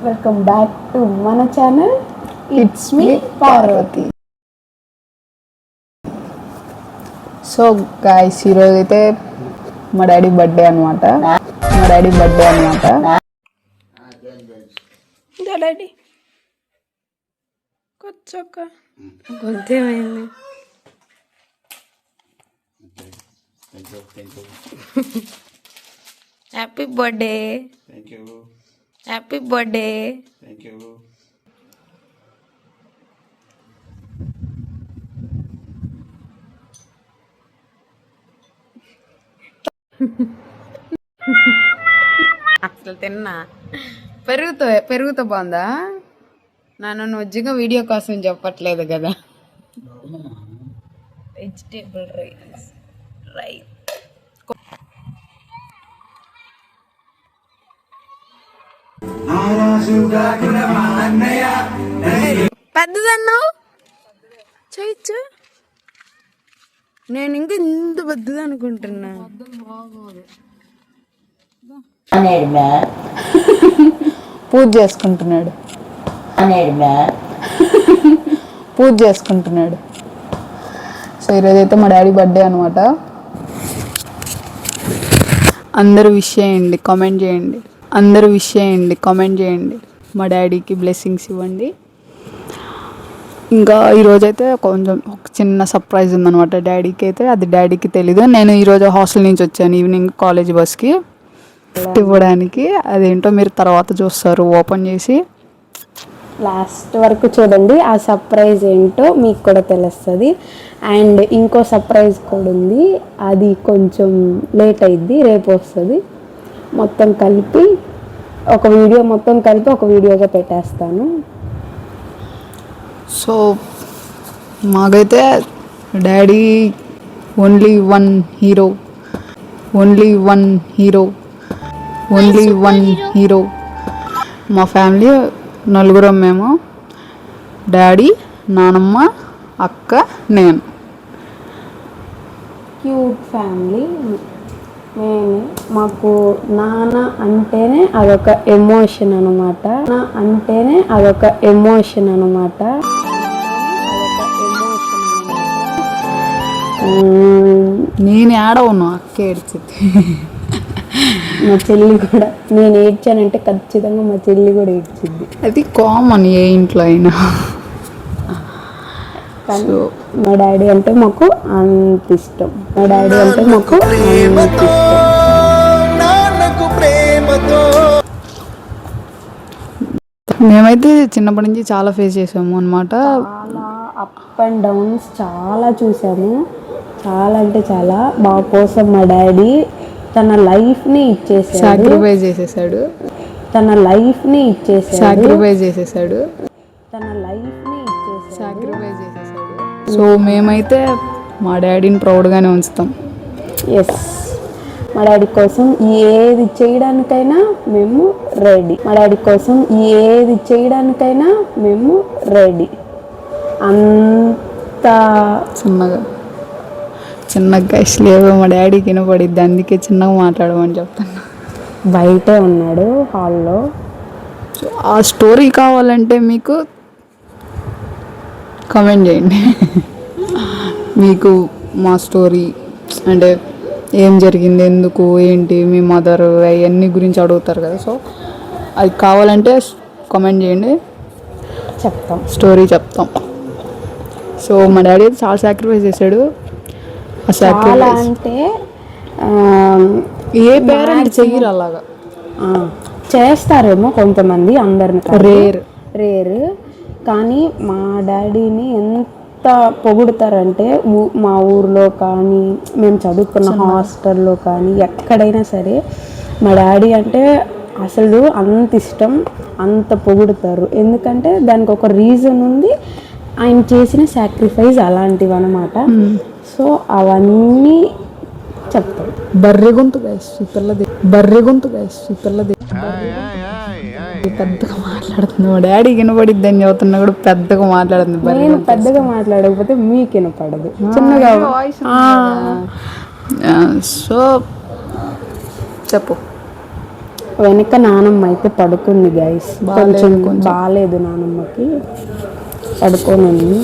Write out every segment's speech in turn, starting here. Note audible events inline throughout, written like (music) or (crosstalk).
Welcome back to మన channel it's me Parvathi so guys ఈరోజు అయితే మా డాడీ బర్త్డే అనమాట మా డాడీ బర్త్డే అనమాట డాడీ కొచ్చొక్క గొంతేమైంది? Happy birthday Thank you. Happy birthday Thank you. అసలు తిన్నా. పెరుగుతో పెరుగుతో బాగుందా? నన్ను నువ్వుగా వీడియో కోసం చెప్పట్లేదు కదా. వెజిటేబుల్ రైస్ రైస్ పెద్దదన్నావు? చేయొచ్చు నేను ఇంకా ఇంత పెద్దది అనుకుంటున్నా. పూజ చేసుకుంటున్నాడు. పూజ చేసుకుంటున్నాడు. సో ఈరోజు అయితే మా డాడీ బర్త్డే అనమాట అందరూ విష్ చేయండి కామెంట్ చేయండి. అందరూ విష్ చేయండి కామెంట్ చేయండి. మా డాడీకి బ్లెస్సింగ్స్ ఇవ్వండి. ఇంకా ఈరోజైతే కొంచెం ఒక చిన్న సర్ప్రైజ్ ఉందన్నమాట డాడీకి అయితే. అది డాడీకి తెలీదు. నేను ఈరోజు హాస్టల్ నుంచి వచ్చాను ఈవినింగ్ కాలేజ్ బస్కి ఇవ్వడానికి. అదేంటో మీరు తర్వాత చూస్తారు. ఓపెన్ చేసి. లాస్ట్ వరకు చూడండి. ఆ సర్ప్రైజ్ ఏంటో మీకు కూడా తెలుస్తుంది. అండ్ ఇంకో సర్ప్రైజ్ కూడా ఉంది. అది కొంచెం లేట్ అయింది రేపు వస్తుంది. మొత్తం కలిపి ఒక వీడియో మొత్తం కలిపి ఒక వీడియోగా పెట్టేస్తాను. సో మాకైతే daddy only one hero only one hero only one hero. మా ఫ్యామిలీ నలుగురం మేము డాడీ నానమ్మ అక్క నేను. Cute family. మేము మాకు నాన్న అంటేనే అదొక ఎమోషన్ అనమాట నా అంటేనే అదొక ఎమోషన్ అనమాట నేను ఏడవను అక్క ఏడ్చింది. మా చెల్లి కూడా నేను ఏడ్చానంటే ఖచ్చితంగా మా చెల్లి కూడా ఏడ్చింది. అది కామన్ ఏ ఇంట్లో అయినా. కానీ మా డాడీ అంటే మాకు అంత ఇష్టం. మా డాడీ అంటే మాకు అంత ఇష్టం మేమైతే చిన్నప్పటి నుంచి చాలా ఫేస్ చేసాము అనమాట చాలా అప్ అండ్ డౌన్స్ చాలా చూసాము. చాలా అంటే చాలా మా కోసం మా డాడీ తన లైఫ్ని ఇచ్చేసాడు. సాక్రిఫైస్ చేసేసాడు. తన లైఫ్ని ఇచ్చేసాడు. సాక్రిఫైస్ చేసేసాడు. తన చేసేసాడు సో మేమైతే మా డాడీని ప్రౌడ్గానే ఉంచుతాం. ఎస్ మా డాడీ కోసం ఏది చేయడానికైనా మేము రెడీ. మా డాడీ కోసం ఏది చేయడానికైనా మేము రెడీ. అంత చిన్నగా. చిన్నగా లేవు. మా డాడీకి వినపడిద్ది. అందుకే చిన్నగా మాట్లాడమని చెప్తాను బయటే ఉన్నాడు హాల్లో. ఆ స్టోరీ కావాలంటే మీకు కమెంట్ చేయండి. మీకు మా స్టోరీ అంటే ఏం జరిగింది ఎందుకు ఏంటి మీ మదర్ అవన్నీ గురించి అడుగుతారు కదా. సో అది కావాలంటే కామెంట్ చేయండి. చెప్తాం. స్టోరీ చెప్తాం. సో మా డాడీ అయితే చాలా సాక్రిఫైస్ చేశాడు. ఆ చాలా సాక్రిఫైస్ అంటే ఏ పేరెంట్ చెయ్యరు అలాగా? చేస్తారేమో కొంతమంది అందరిని Rare. రేర్ కానీ మా డాడీని ఎంత పొగుడుతారంటే ఊ- మా ఊర్లో కానీ మేము చదువుకున్న హాస్టల్లో కానీ ఎక్కడైనా సరే మా డాడీ అంటే అసలు అంత ఇష్టం అంత పొగుడుతారు. ఎందుకంటే దానికి ఒక రీజన్ ఉంది ఆయన చేసిన సాక్రిఫైస్ అలాంటివి అనమాట సో అవన్నీ చెప్తాం బర్రె గొంతు గైస్ ఈ పిల్లది. బర్రె గొంతు గైస్ ఈ పిల్లది. పెద్దగా మాట్లాడుతుంది మా డాడీ వినపడిద్ది అని చెబుతున్నా కూడా పెద్దగా మాట్లాడుతుంది నేను పెద్దగా మాట్లాడకపోతే మీకు వినపడదు. చిన్నగా ఆ, సో చెప్పు. వెనక నానమ్మ అయితే పడుకుంది గైస్ బాలేదు కొంచెం. బాగాలేదు నానమ్మకి. పడుకోనుంది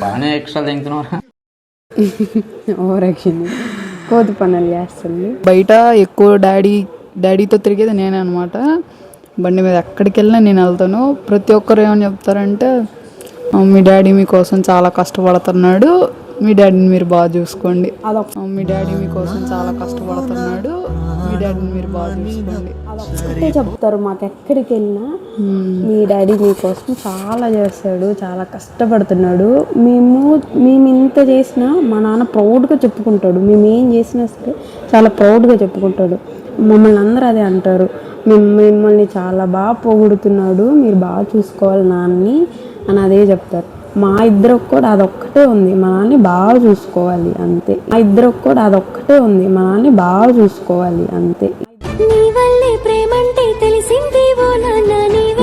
బాగానే ఎక్స్ట్రా తింటున్నారా ఓవర్ యాక్షన్. కోతి పనులు చేస్తుంది. బయట ఎక్కువ డాడీ డాడీతో తిరిగేది నేనే అనమాట బండి మీద ఎక్కడికి వెళ్ళినా నేను వెళ్తాను. ప్రతి ఒక్కరు ఏమని చెప్తారంటే "ఆ, మీ డాడీ మీకోసం చాలా కష్టపడుతున్నాడు. మీ డాడీని మీరు బాగా చూసుకోండి. మీ డాడీ మీకోసం చాలా కష్టపడుతున్నాడు. మీ డాడీని మీరు బాగా చూసుకోండి. చెప్తారు. మాకు ఎక్కడికి వెళ్ళినా మీ డాడీ మీకోసం చాలా చేస్తాడు చాలా కష్టపడుతున్నాడు. మేము మేము ఇంత చేసినా మా నాన్న ప్రౌడ్గా చెప్పుకుంటాడు. మేము ఏం చేసినా సరే చాలా ప్రౌడ్గా చెప్పుకుంటాడు. మమ్మల్ని అందరూ అదే అంటారు. మేము మిమ్మల్ని చాలా బాగా పొగుడుతున్నాడు మీరు బాగా చూసుకోవాలి నాన్ని అని అదే చెప్తారు. మా ఇద్దరికి కూడా అదొక్కటే ఉంది మా నాన్ని బాగా చూసుకోవాలి అంతే. మా ఇద్దరికి కూడా అదొక్కటే ఉంది మా నాన్ని బాగా చూసుకోవాలి అంతే.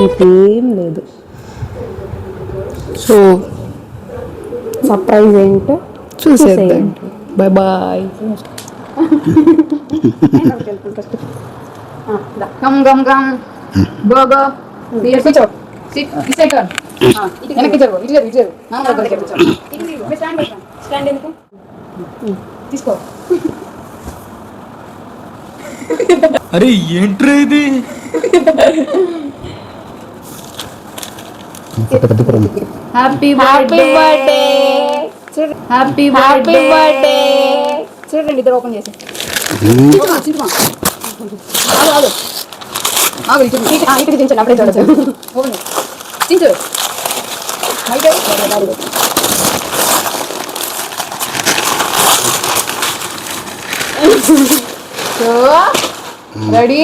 ఇంకేం లేదు. సో సర్ప్రైజ్ ఏంటో చూసేద్దాం. Bye bye. Come come come go go కూర్చో వెనక్కి జరుగు ఇటు జరుగు ఇటు జరుగు నాన్న దగ్గరికి కూర్చో స్టాండ్ ఎందుకు తీసుకో అరే ఏంట్రా ఇది happy happy birthday happy birthday birthday చూడండి ఇద్దరు ఓపెన్ చేసి ఆగు ఆగు ఆగు ఇటు ఇటు- ఆ, ఇక్కడ దించండి అప్పుడే చూడచ్చు ఓపెన్ చేసి. దించు అయితే so ready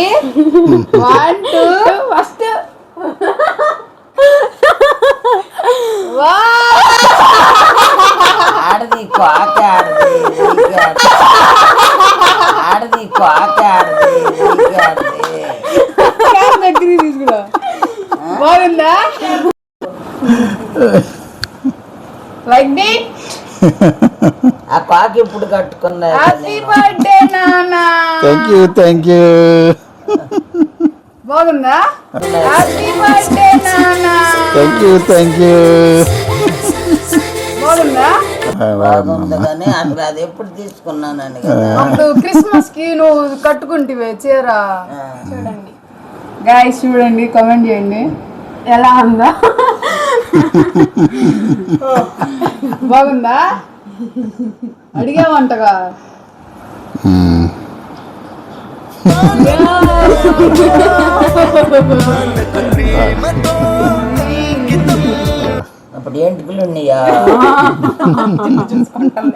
one two first ఆడది కోక ఆడది నీకు ఆడది. ఆడది కోక ఆడది నీకు ఆడది దగ్గర తీసుకురా బాగుందా లైక్ దిట్ ఆ కోక ఇప్పుడు కట్టుకున్నా హ్యాపీ బర్త్డే నానా థ్యాంక్ యూ థ్యాంక్ యూ బాగుందా? హ్యాపీ బర్త్డే నానా థ్యాంక్ యూ థ్యాంక్ యూ బాగుందా? బాగుంది కానీ అసలు అది ఎప్పుడు తీసుకున్నానని అప్పుడు క్రిస్మస్కి నువ్వు కట్టుకుంటివే చీర. చూడండి. గాయస్ చూడండి కామెంట్ చేయండి. ఎలా ఉందా? బాగుందా? అడిగావంటగా. అప్పుడు ఏంటికలు ఉన్నాయా జుట్టు చూసుకుంటుంది.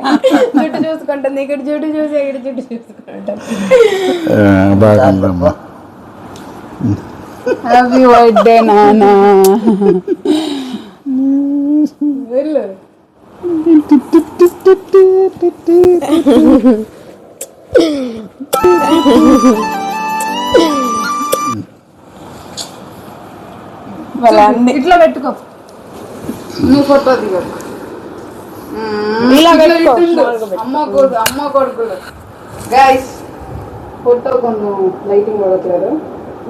ఇక్కడ జుట్టు చూసి ఇక్కడ జుట్టు చూసుకుంటుంది. బాగుందమ్మా. హ్యాపీ బర్త్డే నానా? వెళ్ళు. ఇట్లా పెట్టుకో. నువ్వు ఫోటో దిగ. ఇలా పెట్టుకో. అమ్మ కొడుకు అమ్మ కొడుకులు. గైస్ ఫోటో కొంచెం లైటింగ్ పడట్లేదు.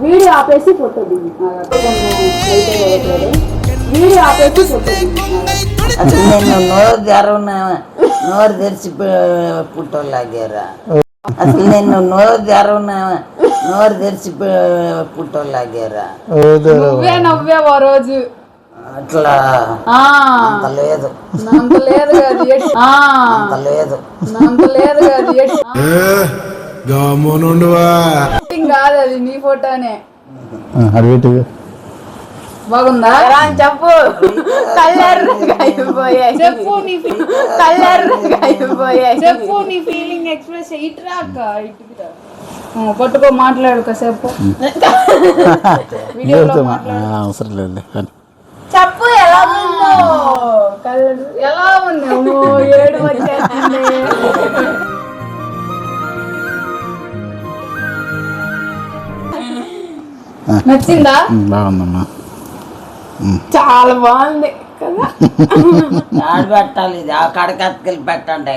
వీడియో ఆపేసి ఫోటో దిగి. కొంచెం లైటింగ్ వీడియో ఆపేసి అసలు నేను నోరు తెరవన నోరు తెరిచి పుట్టోలాగారా అసలు నేను నోరు తెరవన నోరు తెరిచి పుట్టోలాగారా నువ్వే నవ్వావు ఆ రోజు. అట్లా. ఆ, అంత లేదు. అంత లేదు కాదు ఎట్- ఆ, అంత లేదు. అంత లేదు కాదు ఎట్- ఎడిటింగ్ కాదు అది నీ ఫోటోనే. బాగుందా? చెప్పు. కలర్ అయిపోయాయి. చెప్పు నీ కలర్ అయిపోయాయి. చెప్పు నీ ఫీలింగ్ ఎక్స్ప్రెస్ ఇటురా అక్క ఇటుకి రా. ఆ, పట్టుకో మాట్లాడు కాసేపు. వీడియోలో మాట్లాడు. అవసరం లేదు చెప్పు ఎలా ఉందో. కలర్ ఎలా ఉంది? ఏడు వచ్చేస్తుంది నచ్చిందా? బాగుందమ్మా. చాలా బాగుంది. కదా? ఆడ పెట్టాలి. ఇది ఆ కడకత్తుకెళ్ళి పెట్టండి.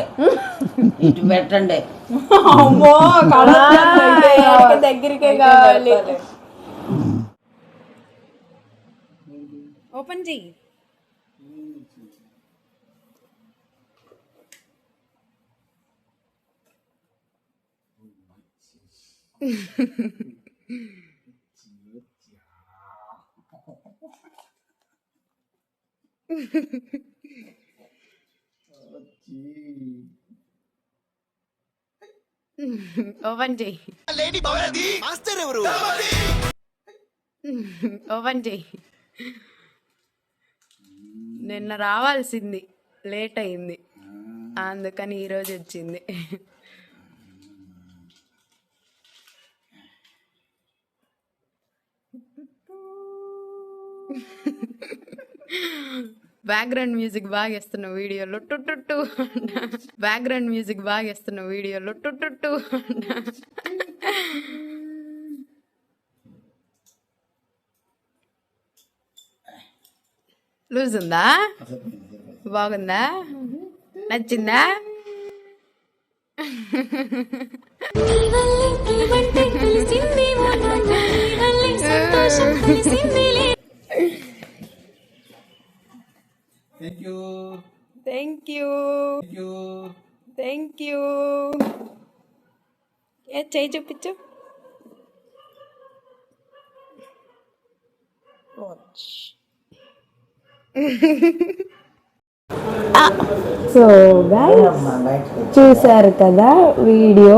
ఇటు పెట్టండి. అమ్మో దగ్గరికే కావాలి. ఓపెన్ చెయ్యి. (laughs) ఓపెన్ చెయ్యి ఓపెన్ చెయ్యి నిన్న రావాల్సింది లేట్ అయింది. అందుకని ఈరోజు వచ్చింది. బ్యాక్గ్రౌండ్ మ్యూజిక్ బాగా ఇస్తున్న వీడియోలో టుట్టు బ్యాక్గ్రౌండ్ మ్యూజిక్ బాగా ఇస్తున్న వీడియోలో టుట్టుట్టు లూజ్ ఉందా బాగుందా? నచ్చిందా? నీ సంతోషం తెలిసిందిలే థ్యాంక్ యూ థ్యాంక్ యూ ఏ చేయి చూపించు. సో గైస్ చూశారు కదా వీడియో?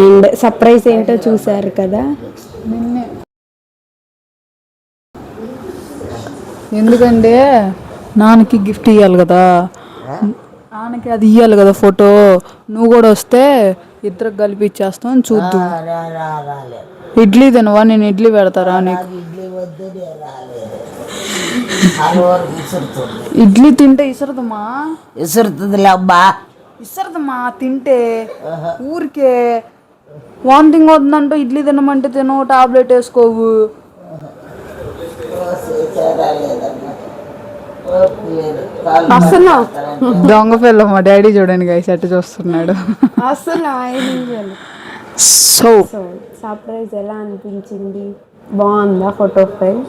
అండ్ సర్ప్రైజ్ ఏంటో చూశారు కదా? నిన్నే. ఎందుకంటే నాన్నకి గిఫ్ట్ ఇవ్వాలి కదా. నాన్నకి అది ఇవ్వాలి కదా ఫోటో. నువ్వు కూడా వస్తే ఇద్దరు కలిపి ఇచ్చేస్తాం చూద్దాం. ఇడ్లీ తినవా? నేను ఇడ్లీ పెడతారా నీకు? ఇడ్లీ తింటే ఇసరదమ్మా ఇసురుతుందిలే అబ్బా. ఇసరదమ్మా తింటే ఊరికే వామిటింగ్ అవుతుందంటూ ఇడ్లీ తినమంటే తిను టాబ్లెట్ వేసుకోవు. అసలు. దొంగ పిల్ల మా డాడీ చూడండి గైస్ ఎట్ట చూస్తున్నాడు. సో. సో సర్ప్రైజ్ ఎలా అనిపించింది? బాగుందా ఫోటో ఫ్రేమ్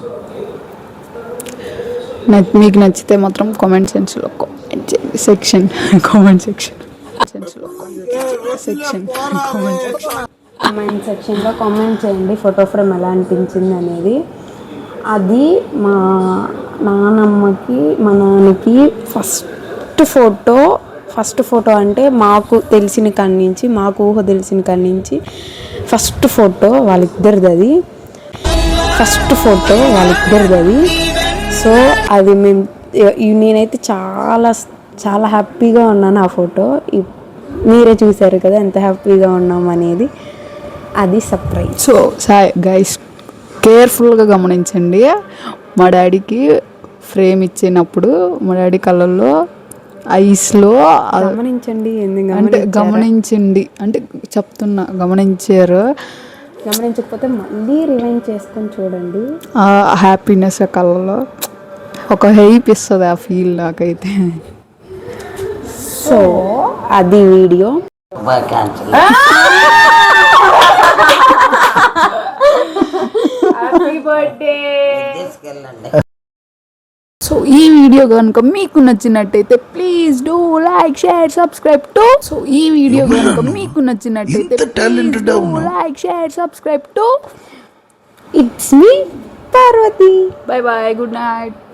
మీకు నచ్చితే మాత్రం కామెంట్ సెక్షన్లో కామెంట్ చేయండి. Section comment section section comment section comment సెక్షన్లో కామెంట్ చేయండి ఫోటో ఫ్రేమ్ ఎలా అనిపించింది అనేది. అది మా నానమ్మకి మా నాన్నకి ఫస్ట్ ఫోటో ఫస్ట్ ఫోటో అంటే మాకు తెలిసిన కాడి నుంచి మాకు ఊహ తెలిసిన కాడి నుంచి ఫస్ట్ ఫోటో వాళ్ళిద్దరిది అది. ఫస్ట్ ఫోటో వాళ్ళిద్దరిది అది. సో అది మేము నేనైతే చాలా చాలా హ్యాపీగా ఉన్నాను ఆ ఫోటో. మీరే చూశారు కదా ఎంత హ్యాపీగా ఉన్నాం అనేది. అది సర్ప్రైజ్. సో సాయ్ గైస్ కేర్ఫుల్గా గమనించండి. మా డాడీకి ఫ్రేమ్ ఇచ్చినప్పుడు మా డాడీ కళ్ళల్లో ఐస్లో గమనించండి అంటే? గమనించండి అంటే చెప్తున్నా గమనించారు. గమనించకపోతే మళ్ళీ రివైండ్ చేసుకొని చూడండి. ఆ హ్యాపీనెస్ కళ్ళలో. ఒక హెయిప్ ఇస్తుంది ఆ ఫీల్ నాకైతే. సో అది వీడియో. (laughs) తీసుకెళ్ళండి. సో ఈ వీడియో కనుక మీకు నచ్చినట్టయితే please do like share subscribe to so ఈ వీడియో కనుక (laughs) మీకు నచ్చినట్టయితే like share subscribe to it's me Parvathi bye bye good night